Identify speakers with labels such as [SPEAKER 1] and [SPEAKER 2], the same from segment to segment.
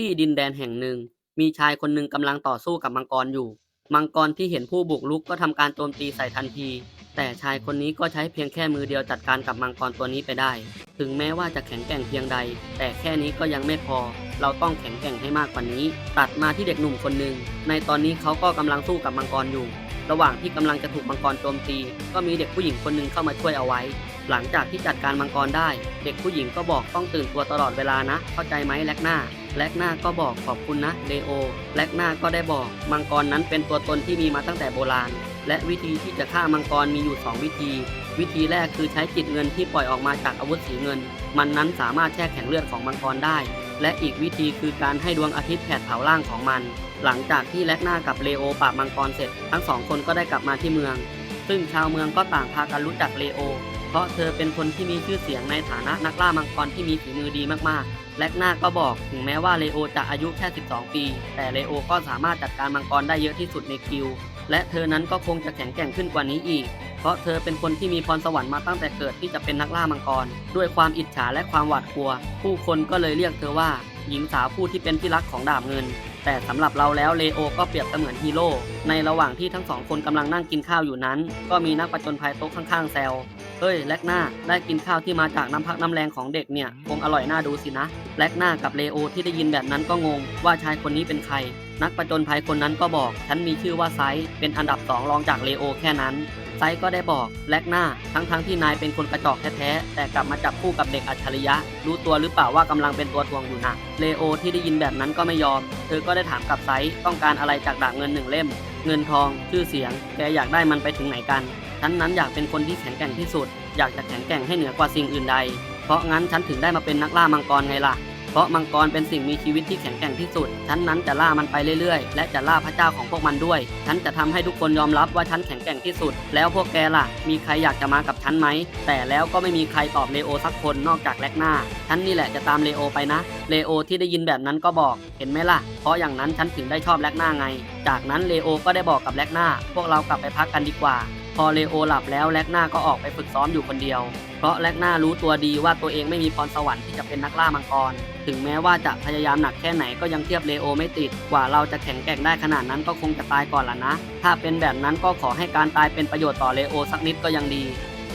[SPEAKER 1] ที่ดินแดนแห่งหนึ่ง มีชายคนหนึ่งกำลังต่อสู้กับมังกรอยู่ มังกรที่เห็นผู้บุกรุกก็ทำการโจมตีใส่ทันที แต่ชายคนนี้ก็ใช้เพียงแค่มือเดียวจัดการกับมังกรตัวนี้ไปได้ ถึงแม้ว่าจะแข็งแกร่งเพียงใด แต่แค่นี้ก็ยังไม่พอ เราต้องแข็งแกร่งให้มากกว่านี้ ตัดมาที่เด็กหนุ่มคนหนึ่ง ในตอนนี้เขาก็กำลังสู้กับมังกรอยู่ ระหว่างที่กำลังจะถูกมังกรโจมตี ก็มีเด็กผู้หญิงคนหนึ่งเข้ามาช่วยเอาไว้หลังจากที่จัดการมังกรได้ เด็กผู้หญิงก็บอกต้องตื่นตัวตลอดเวลานะ เข้าใจไหมแลกหน้า แลกหน้าก็บอกขอบคุณนะเลโอแลกหน้าก็ได้บอก มังกรนั้นเป็นตัวตนที่มีมาตั้งแต่โบราณ และวิธีที่จะฆ่ามังกรมีอยู่ 2 วิธี วิธีแรกคือใช้จิตเงินที่ปล่อยออกมาจากอาวุธสีเงิน มันนั้นสามารถแช่แข็งเลือดของมังกรได้ และอีกวิธีคือการให้ดวงอาทิตย์แผดเผาร่างของมัน หลังจากที่แลกหน้ากับเลโอปราบมังกรเสร็จ ทั้งสองคนก็ได้กลับมาที่เมือง ซึ่งชาวเมืองก็ต่างพากันรู้จักเลโอ เพราะเธอเป็นคนที่มีชื่อเสียงในฐานะนักล่ามังกรที่มีฝีมือดีมากๆ แลกหน้าก็บอกถึงแม้ว่าเลโอจะอายุแค่ 12 ปี แต่เลโอก็สามารถจัดการมังกรได้เยอะที่สุดในคิว และเธอนั้นก็คงจะแข็งแกร่งขึ้นกว่านี้อีก เพราะเธอเป็นคนที่มีพรสวรรค์มาตั้งแต่เกิดที่จะเป็นนักล่ามังกร ด้วยความอิจฉาและความหวาดกลัว ผู้คนก็เลยเรียกเธอว่า หญิงสาวผู้ที่เป็นที่รักของดาบเงินแต่สำหรับเราแล้วเลโอก็เปรียบเสมือนฮีโร่ในระหว่างที่ทั้งสองคนกำลังนั่งกินข้าวอยู่นั้น ก็มีนักประจนภัยโต๊ะข้างๆแซว เฮ้ยแลกหน้าได้กินข้าวที่มาจากน้ำพักน้ำแรงของเด็กเนี่ยคงอร่อยน่าดูสินะแลกหน้ากับเลโอที่ได้ยินแบบนั้นก็งง ว่าชายคนนี้เป็นใคร นักประจนภัยคนนั้นก็บอก ฉันมีชื่อว่าไซส์เป็นอันดับสองรองจากเลโอแค่นั้นไซส์ก็ได้บอกแลกหน้าทั้งๆทที่นายเป็นคนกระจอกแท้ๆแต่กลับมาจับคู่กับเด็กอัจฉริยะ รู้ตัวหรือเปล่าว่ากำลังเป็นตัวทวงอยู่นะเลโอที่ได้ยินแบบนั้นก็ไม่ยอม เธอก็ได้ถามกับไซส์ต้องการอะไรจากดาบเงินหนึ่งเล่ม เงินทองชื่อเสียง แกอยากได้มันไปถึงไหนกัน ฉันนั้นอยากเป็นคนที่แข็งแกร่งที่สุด อยากจะแข็งแกร่งให้เหนือกว่าสิ่งอื่นใด เพราะงั้นฉันถึงได้มาเป็นนักล่ามังกรไงล่ะ เพราะมังกรเป็นสิ่งมีชีวิตที่แข็งแกร่งที่สุด ฉันนั้นจะล่ามันไปเรื่อยๆ และจะล่าพระเจ้าของพวกมันด้วย ฉันจะทำให้ทุกคนยอมรับว่าฉันแข็งแกร่งที่สุด แล้วพวกแกล่ะ มีใครอยากจะมากับฉันไหม แต่แล้วก็ไม่มีใครตอบเลโอสักคนนอกจากแลกหน้า ฉันนี่แหละจะตามเลโอไปนะ เลโอที่ได้ยินแบบนั้นก็บอก เห็นไหมล่ะ เพราะอย่างนั้นฉันถึงได้ชอบแลกหน้าไง จากนั้นเลโอก็ได้บอกกับแลกหน้า พวกเรากลับไปพักกันดีกว่า พอเลโอหลับแล้วแลกหน้าก็ออกไปฝึกซ้อมอยู่คนเดียว เพราะแลกหน้ารู้ตัวดีว่าตัวเองไม่มีพรสวรรค์ที่จะเป็นนักล่ามังกร ถึงแม้ว่าจะพยายามหนักแค่ไหนก็ยังเทียบเลโอไม่ติด กว่าเราจะแข็งแกร่งได้ขนาดนั้นก็คงจะตายก่อนละนะ ถ้าเป็นแบบนั้นก็ขอให้การตายเป็นประโยชน์ต่อเลโอสักนิดก็ยังดี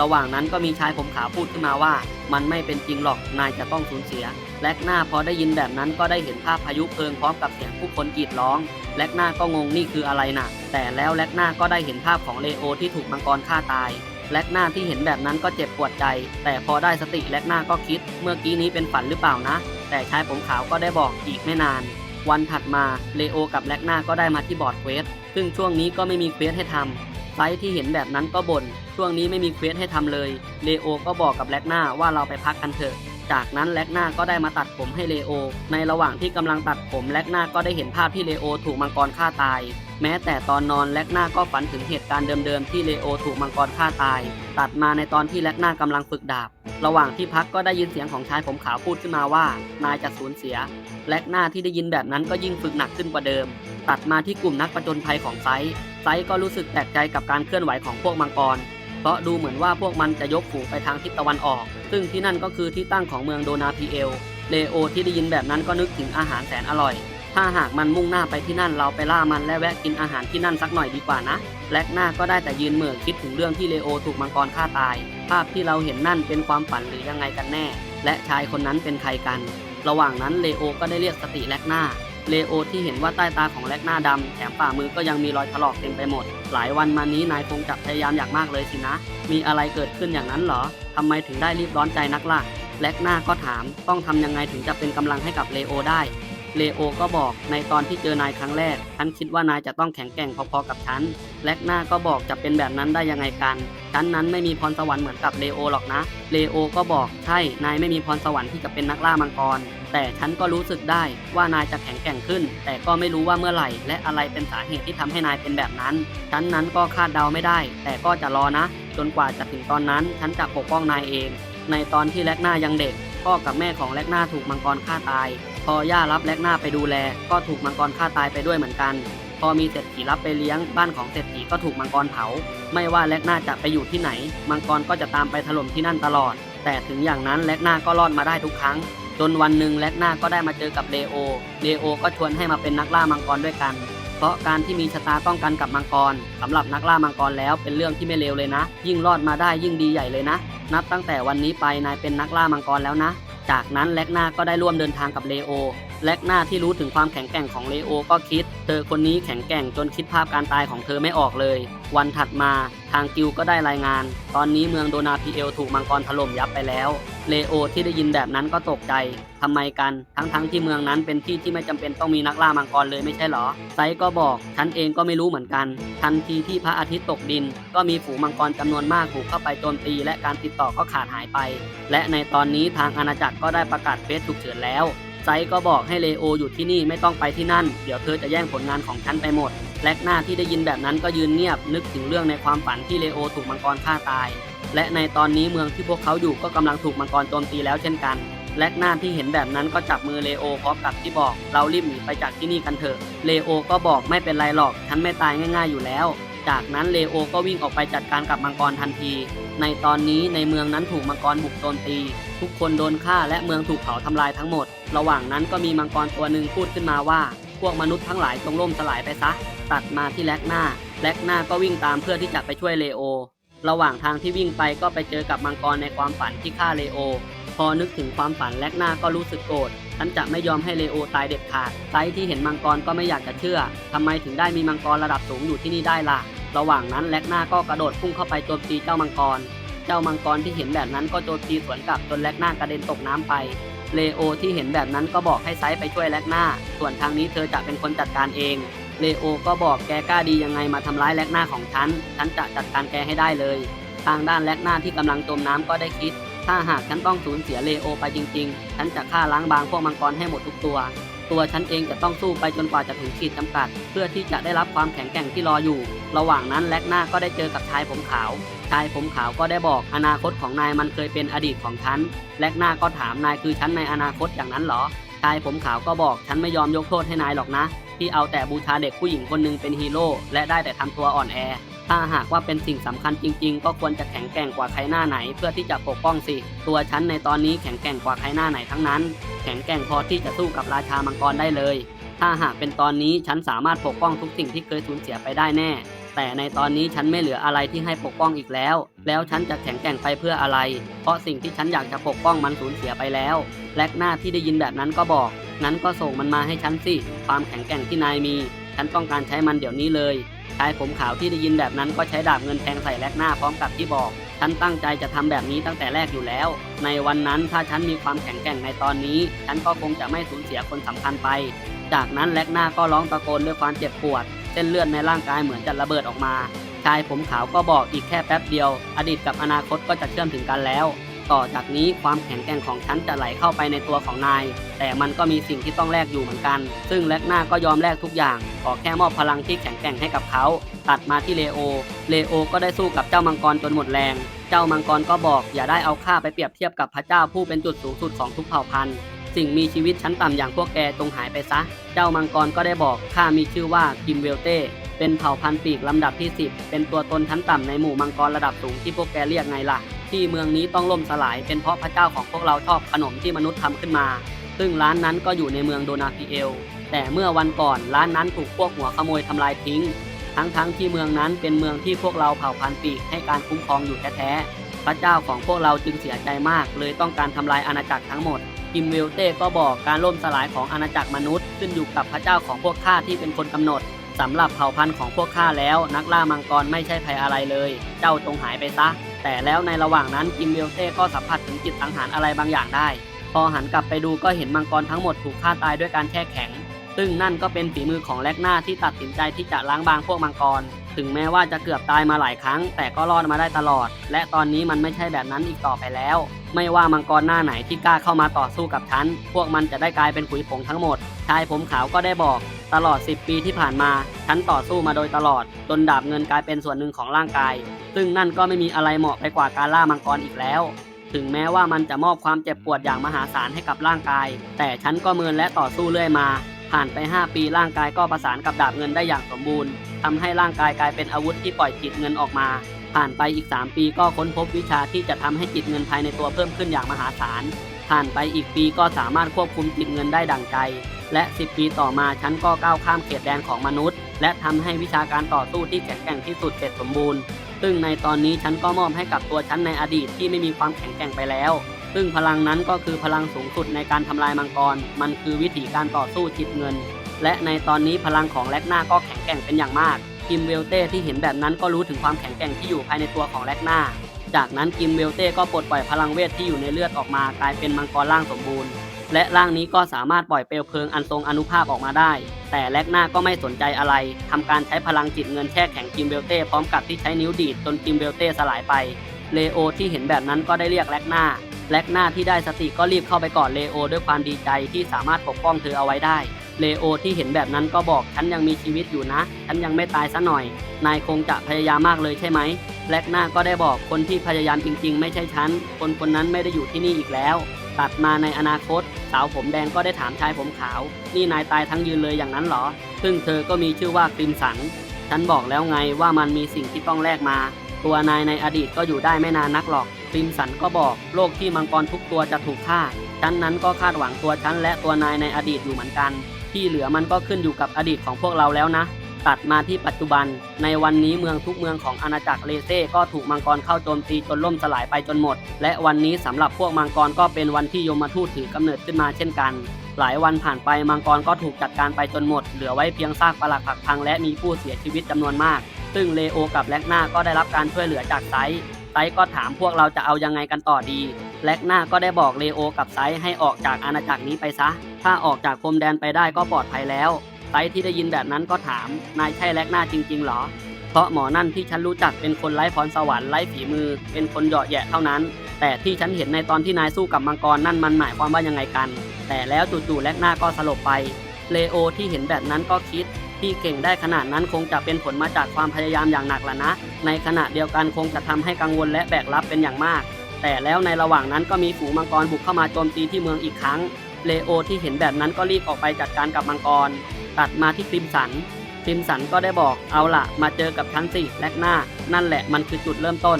[SPEAKER 1] ระหว่างนั้นก็มีชายผมขาวพูดขึ้นมาว่า มันไม่เป็นจริงหรอกนายจะต้องสูญเสีย แลกหน้าพอได้ยินแบบนั้นก็ได้เห็นภาพพายุเพลิงพร้อมกับเสียงผู้คนกรีดร้อง แลกหน้าก็งงนี่คืออะไรนะแต่แล้วแลกหน้าก็ได้เห็นภาพของเลโอที่ถูกมังกรฆ่าตายแลกหน้าที่เห็นแบบนั้นก็เจ็บปวดใจ แต่พอได้สติแลกหน้าก็คิด เมื่อกี้นี้เป็นฝันหรือเปล่านะ แต่ชายผมขาวก็ได้บอกอีกไม่นาน วันถัดมาเลโอกับแลกหน้าก็ได้มาที่บอร์ดเควสซึ่งช่วงนี้ก็ไม่มีเควสให้ทำ ไซส์ที่เห็นแบบนั้นก็บน่น ช่วงนี้ไม่มีเควสให้ทำเลย เลโอก็บอกกับแลกหน้าว่าเราไปพักกันเถอะ จากนั้นแลกหน้าก็ได้มาตัดผมให้เลโอ ในระหว่างที่กำลังตัดผมแลกหน้าก็ได้เห็นภาพที่เลโอถูกมังกรฆ่าตาย แม้แต่ตอนนอนแลกหน้าก็ฝันถึงเหตุการณ์เดิมๆที่เลโอถูกมังกรฆ่าตาย ตัดมาในตอนที่แลกหน้ากำลังฝึกดาบ ระหว่างที่พักก็ได้ยินเสียงของชายผมขาวพูดขึ้นมาว่า นายจะสูญเสีย แลกหน้าที่ได้ยินแบบนั้นก็ยิ่งฝึกหนักขึ้นกว่าเดิม ตัดมาที่กลุ่มนักประจนภัยของไซส์ไซส์ก็รู้สึกแปลกใจกับการเคลื่อนไหวของพวกมังกร เพราะดูเหมือนว่าพวกมันจะยกฝูงไปทางทิศตะวันออก ซึ่งที่นั่นก็คือที่ตั้งของเมืองโดนาพีเอล เลโอที่ได้ยินแบบนั้นก็นึกถึงอาหารแสนอร่อย ถ้าหากมันมุ่งหน้าไปที่นั่นเราไปล่ามันและแวะกินอาหารที่นั่นสักหน่อยดีกว่านะแลกหน้าก็ได้แต่ยืนเหม่อคิดถึงเรื่องที่เลโอถูกมังกรฆ่าตาย ภาพที่เราเห็นนั่นเป็นความฝันหรือยังไงกันแน่ และชายคนนั้นเป็นใครกัน ระหว่างนั้นเลโอก็ได้เรียกสติแลกหน้า เลโอที่เห็นว่าใต้ตาของแลกหน้าดำแถมฝ่ามือก็ยังมีรอยถลอกเต็มไปหมด หลายวันมานี้นายคงจับพยายามอย่างมากเลยสินะ มีอะไรเกิดขึ้นอย่างนั้นเหรอทำไมถึงได้รีบร้อนใจนักล่ะแลกหน้าก็ถาม ต้องทำยังไงถึงจะเป็นกำลังให้กับเลโอได้ เลโอก็บอกในตอนที่เจอนายครั้งแรกฉันคิดว่านายจะต้องแข็งแกร่งพอๆกับฉันแลกหน้าก็บอกจะเป็นแบบนั้นได้ยังไงกันฉันนั้นไม่มีพรสวรรค์เหมือนกับเลโอหรอกนะ เลโอก็บอกใช่นายไม่มีพรสวรรค์ที่จะเป็นนักล่ามังกร แต่ฉันก็รู้สึกได้ว่านายจะแข็งแกร่งขึ้น แต่ก็ไม่รู้ว่าเมื่อไหร่ และอะไรเป็นสาเหตุที่ทำให้นายเป็นแบบนั้นฉันนั้นก็คาดเดาไม่ได้ แต่ก็จะรอนะ จนกว่าจะถึงตอนนั้นฉันจะปกป้องนายเอง ในตอนที่แลกหน้ายังเด็กพ่อกับแม่ของแลกหน้าถูกมังกรฆ่าตาย พอย่ารับแลกหน้าไปดูแล ก็ถูกมังกรฆ่าตายไปด้วยเหมือนกัน พอมีเศรษฐีรับไปเลี้ยงบ้านของเศรษฐีก็ถูกมังกรเผา ไม่ว่าแลกหน้าจะไปอยู่ที่ไหน มังกรก็จะตามไปถล่มที่นั่นตลอด แต่ถึงอย่างนั้นแลกหน้าก็รอดมาได้ทุกครั้ง จนวันหนึ่งแล็กนาก็ได้มาเจอกับเลโอเลโอก็ชวนให้มาเป็นนักล่ามังกรด้วยกัน เพราะการที่มีชะตาต้องกันกับมังกรสำหรับนักล่ามังกรแล้วเป็นเรื่องที่ไม่เลวเลยนะ ยิ่งรอดมาได้ยิ่งดีใหญ่เลยนะ นับตั้งแต่วันนี้ไปนายเป็นนักล่ามังกรแล้วนะ จากนั้นแล็กนาก็ได้ร่วมเดินทางกับเลโอ แล็กนาที่รู้ถึงความแข็งแกร่งของเลโอก็คิด เธอคนนี้แข็งแกร่งจนคิดภาพการตายของเธอไม่ออกเลย วันถัดมาทางกิลก็ได้รายงาน ตอนนี้เมืองโดนาพีเอลถูกมังกรถล่มยับไปแล้ว เลโอที่ได้ยินแบบนั้นก็ตกใจทำไมกัน ทั้งๆที่เมืองนั้นเป็นที่ที่ไม่จำเป็นต้องมีนักล่ามังกรเลยไม่ใช่หรอ ไซก็บอก ฉันเองก็ไม่รู้เหมือนกัน ทันทีที่พระอาทิตย์ตกดิน ก็มีฝูงมังกรจำนวนมากถูกเข้าไปโจมตี และการติดต่อก็ขาดหายไป และในตอนนี้ทางอาณาจักรก็ได้ประกาศเฟสฉุกเฉินแล้ว ไซก็บอกให้เลโออยู่ที่นี่ไม่ต้องไปที่นั่น เดี๋ยวเธอจะแย่งผลงานของฉันไปหมด แล็กหน้าที่ได้ยินแบบนั้นก็ยืนเงียบ นึกถึงเรื่องในความฝันที่เลโอถูกมังกรฆ่าตาย และในตอนนี้เมืองที่พวกเขาอยู่ก็กำลังถูกมังกรโจมตีแล้วเช่นกัน แล็กหน้าที่เห็นแบบนั้นก็จับมือเลโอพร้อมกับที่บอก เรารีบหนีไปจากที่นี่กันเถอะ เลโอก็บอกไม่เป็นไรหรอก ฉันไม่ตายง่าย ๆอยู่แล้ว จากนั้นเลโอก็วิ่งออกไปจัดการกับมังกรทันที ในตอนนี้ในเมืองนั้นถูกมังกรบุกโจมตี ทุกคนโดนฆ่าและเมืองถูกเผาทำลายทั้งหมด ระหว่างนั้นก็มีมังกรตัวหนึ่งพูดขึ้นมาว่า พวกมนุษย์ทั้งหลายจงล่มสลายไปซะ ตัดมาที่แล็กหน้า แล็กหน้าก็วิ่งตามเพื่อที่จะไปช่วยเลโอ ระหว่างทางที่วิ่งไปก็ไปเจอกับมังกรในความฝันที่ฆ่าเลโอ พอนึกถึงความฝันแล็กหน้าก็รู้สึกโกรธฉันจะไม่ยอมให้เลโอตายเด็ดขาดไซที่เห็นมังกรก็ไม่อยากจะเชื่อทำไมถึงได้มีมังกรระดับสูงอยู่ที่นี่ได้ล่ะ ระหว่างนั้นแล็กหน้าก็กระโดดพุ่งเข้าไปโจมตีเจ้ามังกร เจ้ามังกรที่เห็นแบบนั้นก็โจมตีสวนกลับจนแล็กหน้ากระเด็นตกน้ำไป เลโอที่เห็นแบบนั้นก็บอกให้ไซไปช่วยแล็กหน้า ส่วนทางนี้เธอจะเป็นคนจัดการเอง เลโอก็บอกแกกล้าดียังไงมาทำร้ายแล็กหน้าของฉัน ฉันจะจัดการแกให้ได้เลย ทางด้านแล็กหน้าที่กำลังจมน้ำก็ได้คิด ถ้าหากฉันต้องสูญเสียเลโอไปจริง ๆ ฉันจะฆ่าล้างบางพวกมังกรให้หมดทุกตัว ตัวฉันเองจะต้องสู้ไปจนกว่าจะถึงขีดจำกัด เพื่อที่จะได้รับความแข็งแกร่งที่รออยู่ ระหว่างนั้นแล็กหน้าก็ได้เจอกับชายผมขาว ชายผมขาวก็ได้บอกอนาคตของนายมันเคยเป็นอดีตของฉัน แล็กหน้าก็ถามนายคือฉันในอนาคตอย่างนั้นเหรอ ชายผมขาวก็บอกฉันไม่ยอมยกโทษให้นายหรอกนะ ที่เอาแต่บูชาเด็กผู้หญิงคนหนึงเป็นฮีโร่และได้แต่ทำตัวอ่อนแอ ถ้าหากว่าเป็นสิ่งสำคัญจริง ๆ ก็ควรจะแข็งแกร่งกว่าใครหน้าไหน เพื่อที่จะปกป้องสิ ตัวฉันในตอนนี้แข็งแกร่งกว่าใครหน้าไหนทั้งนั้น แข็งแกร่งพอที่จะสู้กับราชามังกรได้เลย ถ้าหากเป็นตอนนี้ฉันสามารถปกป้องทุกสิ่งที่เคยสูญเสียไปได้แน่ แต่ในตอนนี้ฉันไม่เหลืออะไรที่ให้ปกป้องอีกแล้ว แล้วฉันจะแข็งแกร่งไปเพื่ออะไร เพราะสิ่งที่ฉันอยากจะปกป้องมันสูญเสียไปแล้ว แลกหน้าที่ได้ยินแบบนั้นก็บอก งั้นก็ส่งมันมาให้ฉันสิ ความแข็งแกร่งที่นายมี ฉันต้องการใช้มันเดี๋ยวนี้เลย ชายผมขาวที่ได้ยินแบบนั้นก็ใช้ดาบเงินแทงใส่แลกหน้าพร้อมกับที่บอก ฉันตั้งใจจะทำแบบนี้ตั้งแต่แรกอยู่แล้ว ในวันนั้นถ้าฉันมีความแข็งแกร่งในตอนนี้ ฉันก็คงจะไม่สูญเสียคนสำคัญไป จากนั้นแลกหน้าก็ร้องตะโกนด้วยความเจ็บปวด เส้นเลือดในร่างกายเหมือนจะระเบิดออกมา ชายผมขาวก็บอกอีกแค่แป๊บเดียว อดีตกับอนาคตก็จะเชื่อมถึงกันแล้ว ต่อจากนี้ความแข็งแกร่งของฉันจะไหลเข้าไปในตัวของนาย แต่มันก็มีสิ่งที่ต้องแลกอยู่เหมือนกัน ซึ่งแลกหน้าก็ยอมแลกทุกอย่าง ขอแค่มอบพลังที่แข็งแกร่งให้กับเขา ตัดมาที่เลโอ เลโอก็ได้สู้กับเจ้ามังกรจนหมดแรง เจ้ามังกรก็บอกอย่าได้เอาข้าไปเปรียบเทียบกับพระเจ้าผู้เป็นจุดสูงสุดของทุกเผ่าพันธุ์สิ่งมีชีวิตชั้นต่ำอย่างพวกแกจงหายไปซะ เจ้ามังกรก็ได้บอกข้ามีชื่อว่ากิมเวลเต้ เป็นเผ่าพันธุ์ปีกลำดับที่ 10 เป็นตัวตนชั้นต่ำในหมู่มังกรระดับสูงที่พวกแกเรียกไงล่ะ ที่เมืองนี้ต้องล่มสลาย เป็นเพราะพระเจ้าของพวกเราชอบขนมที่มนุษย์ทำขึ้นมา ซึ่งร้านนั้นก็อยู่ในเมืองโดนาพิเอล แต่เมื่อวันก่อนร้านนั้นถูกพวกหัวขโมยทำลายทิ้ง ทั้งๆที่เมืองนั้นเป็นเมืองที่พวกเราเผ่าพันธุ์ปีกให้การคุ้มครองอยู่แท้ๆ พระเจ้าของพวกเราจึงเสียใจมาก เลยต้องการทำลายอาณาจักรทั้งหมดกิมเวลเต้ก็บอกการล่มสลายของอาณาจักรมนุษย์ขึ้นอยู่กับพระเจ้าของพวกข้าที่เป็นคนกำหนดสำหรับเผ่าพันธุ์ของพวกข้าแล้ว นักล่ามังกรไม่ใช่ภัยอะไรเลย เจ้าจงหายไปซะ แต่แล้วในระหว่างนั้นกิมเบลเต้ก็สัมผัสถึงจิตสังหารอะไรบางอย่างได้ พอหันกลับไปดูก็เห็นมังกรทั้งหมดถูกฆ่าตายด้วยการแช่แข็ง ซึ่งนั่นก็เป็นฝีมือของแลกหน้าที่ตัดสินใจที่จะล้างบางพวกมังกร ถึงแม้ว่าจะเกือบตายมาหลายครั้ง แต่ก็รอดมาได้ตลอด และตอนนี้มันไม่ใช่แบบนั้นอีกต่อไปแล้ว ไม่ว่ามังกรหน้าไหนที่กล้าเข้ามาต่อสู้กับฉัน พวกมันจะได้กลายเป็นขุยผงทั้งหมด ชายผมขาวก็ได้บอก ตลอด 10 ปีที่ผ่านมา ฉันต่อสู้มาโดยตลอดจนดาบเงินกลายเป็นส่วนหนึ่งของร่างกาย ซึ่งนั่นก็ไม่มีอะไรเหมาะไปกว่าการล่ามังกรอีกแล้วถึงแม้ว่ามันจะมอบความเจ็บปวดอย่างมหาศาลให้กับร่างกาย แต่ฉันก็เมินและต่อสู้เรื่อยมา ผ่านไป 5 ปีร่างกายก็ประสานกับดาบเงินได้อย่างสมบูรณ์ ทำให้ร่างกายกลายเป็นอาวุธที่ปล่อยจิตเงินออกมา ผ่านไปอีก 3 ปีก็ค้นพบวิชาที่จะทำให้จิตเงินภายในตัวเพิ่มขึ้นอย่างมหาศาล ผ่านไปอีกปีก็สามารถควบคุมจิตเงินได้ดั่งใจ และ 10 ปีต่อมาฉันก็ก้าวข้ามเขตแดนของมนุษย์ และทำให้วิชาการต่อสู้ที่แข็งแกร่งที่สุดเสร็จสมบูรณ์ ซึ่งในตอนนี้ฉันก็มอบให้กับตัวฉันในอดีตที่ไม่มีความแข็งแกร่งไปแล้วซึ่งพลังนั้นก็คือพลังสูงสุดในการทำลายมังกร มันคือวิธีการต่อสู้จิตเงิน และในตอนนี้พลังของแล็กนาก็แข็งแกร่งเป็นอย่างมาก กิมเวลเต้ที่เห็นแบบนั้นก็รู้ถึงความแข็งแกร่งที่อยู่ภายในตัวของแล็กนาจากนั้นกิมเวลเต้ก็ปลดปล่อยพลังเวทที่อยู่ในเลือดออกมากลายเป็นมังกรร่างสมบูรณ์ และร่างนี้ก็สามารถปล่อยเปลวเพลิงอันทรงอนุภาพออกมาได้ แต่แล็กนาก็ไม่สนใจอะไรทำการใช้พลังจิตเงินแช่แข็งกิมเวลเต้พร้อมกับที่ใช้นิ้วดีดจนกิมเวลเต้สลายไป เลโอที่เห็นแบบนั้นก็ได้เรียกแล็กนาแล็กนาที่ได้สติก็รีบเข้าไปกอดเลโอด้วยความดีใจที่สามารถปกป้องเธอเอาไว้ได้ เลโอที่เห็นแบบนั้นก็บอกฉันยังมีชีวิตอยู่นะ ฉันยังไม่ตายซะหน่อย นายคงจะพยายามมากเลยใช่ไหมแล็กนาก็ได้บอกคนที่พยายามจริง ๆ ไม่ใช่ฉัน คนคนนั้นไม่ได้อยู่ที่นี่อีกแล้ว ตัดมาในอนาคต สาวผมแดงก็ได้ถามชายผมขาว นี่นายตายทั้งยืนเลยอย่างนั้นเหรอ ซึ่งเธอก็มีชื่อว่าคริมสัน ฉันบอกแล้วไงว่ามันมีสิ่งที่ต้องแลกมา ตัวนายในอดีตก็อยู่ได้ไม่นานนักหรอกคริมสันก็บอก โลกที่มังกรทุกตัวจะถูกฆ่า ฉันนั้นก็คาดหวังตัวฉันและตัวนายในอดีตอยู่เหมือนกัน ที่เหลือมันก็ขึ้นอยู่กับอดีตของพวกเราแล้วนะ ตัดมาที่ปัจจุบัน ในวันนี้เมืองทุกเมืองของอาณาจักรเลเซ่ก็ถูกมังกรเข้าโจมตีจนล่มสลายไปจนหมด และวันนี้สำหรับพวกมังกรก็เป็นวันที่ยมทูตถือกำเนิดขึ้นมาเช่นกัน หลายวันผ่านไปมังกรก็ถูกจัดการไปจนหมด เหลือไว้เพียงซากปรักผักพังและมีผู้เสียชีวิตจำนวนมาก ซึ่งเลโอกับแล็กนาก็ได้รับการช่วยเหลือจากไซส์ไซส์ก็ถามพวกเราจะเอายังไงกันต่อดี แล็กหน้าก็ได้บอกเลโอกับไซให้ออกจากอาณาจักรนี้ไปซะ ถ้าออกจากพรมแดนไปได้ก็ปลอดภัยแล้ว ไซที่ได้ยินแบบนั้นก็ถาม นายใช่แล็กหน้าจริง ๆ หรอ เพราะหมอนั่นที่ฉันรู้จักเป็นคนไร้พรสวรรค์ไร้ฝีมือ เป็นคนเหยาะแยะเท่านั้น แต่ที่ฉันเห็นในตอนที่นายสู้กับมังกรนั่นมันหมายความว่ายังไงกัน แต่แล้วจู่ๆแล็กหน้าก็สลบไป เลโอที่เห็นแบบนั้นก็คิดที่เก่งได้ขนาดนั้นคงจะเป็นผลมาจากความพยายามอย่างหนักละนะ ในขณะเดียวกันคงจะทำให้กังวลและแบกรับเป็นอย่างมาก แต่แล้วในระหว่างนั้นก็มีฝูงมังกรบุกเข้ามาโจมตีที่เมืองอีกครั้ง เลโอที่เห็นแบบนั้นก็รีบออกไปจัดการกับมังกร ตัดมาที่คริมสัน คริมสันก็ได้บอกเอาล่ะมาเจอกับฉันสิแลกหน้า นั่นแหละมันคือจุดเริ่มต้น